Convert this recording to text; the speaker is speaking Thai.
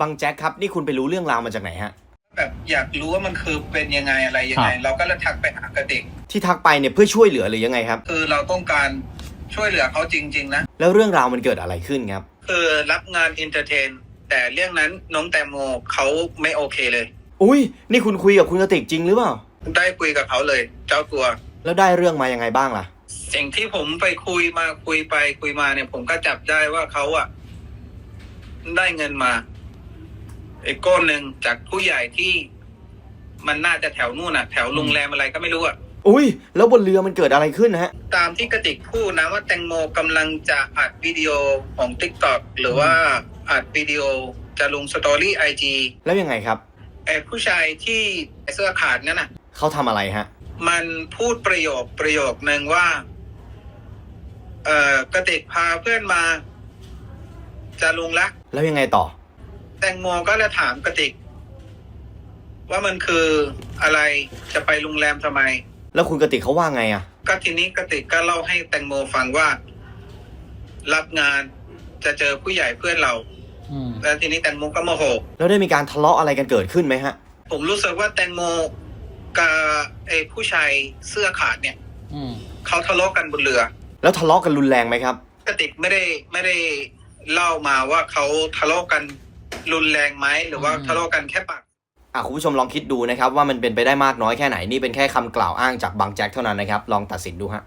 บังแจ็คครับ นี่คุณไปรู้เรื่องราวมาจากไหนฮะ แบบอยากรู้ว่ามันคือเป็นยังไงอะไรยังไงครับเราก็เลยทักไปหากระติกที่ทักไปเนี่ยเพื่อช่วยเหลือหรือยังไงครับ คือเราต้องการช่วยเหลือเขาจริง ๆ นะ แล้วเรื่องราวมันเกิดอะไรขึ้นครับ คือรับงานอินเตอร์เทน แต่เรื่องนั้นน้องแตงโมเขาไม่โอเคเลย อุ้ยนี่คุณคุยกับคุณกติกจริงหรือเปล่า ได้คุยกับเขาเลย เจ้าตัว แล้วได้เรื่องมายังไงบ้างล่ะ สิ่งที่ผมไปคุยมาคุยไปคุยมาเนี่ย ผมก็จับได้ว่าเขาอะได้เงินมาไอ้ก้อนหนึ่งจากผู้ใหญ่ที่มันน่าจะแถวนู่นอะแถวโรงแรมอะไรก็ไม่รู้อะอุ้ย แล้วบนเรือมันเกิดอะไรขึ้นฮะ ตามที่กระติกพูดนะว่าแตงโมกำลังจะอัดวิดีโอของ t ิ k t o k หรือว่าอัดวิดีโอจะลงสตอรี่ไอจีแล้วยังไงครับ ไอ้ผู้ชายที่เสื้อขาดนั่นน่ะ เขาทำอะไรฮะ มันพูดประโยคประโยคหนึ่งว่า เอ่อกระติกพาเพื่อนมา จะลงละ แล้วยังไงต่อ แตงโมก็เลยถามกระติก ว่ามันคืออะไรจะไปโรงแรมทำไม แล้วคุณกติกเขาว่าไงอะก็ทีนี้กระติกก็เล่าให้แตงโมฟังว่า รับงานจะเจอผู้ใหญ่เพื่อนเรา อืม แล้วทีนี้แตงโมก็โมโห แล้วได้มีการทะเลาะอะไรกันเกิดขึ้นไหมฮะ ผมรู้สึกว่าแตงโมกับไอ้ผู้ชายเสื้อขาดเนี่ยอืม เขาทะเลาะกันบนเรือ แล้วทะเลาะกันรุนแรงไหมครับกระติกไม่ได้ไม่ได้เล่ามาว่าเขาทะเลาะกัน รุนแรงไหมหรือว่าอืมทะเลาะกันแค่ปากอะคุณผู้ชมลองคิดดูนะครับว่ามันเป็นไปได้มากน้อยแค่ไหนนี่เป็นแค่คำกล่าวอ้างจากบางแจ็คเท่านั้นนะครับลองตัดสินดูฮะ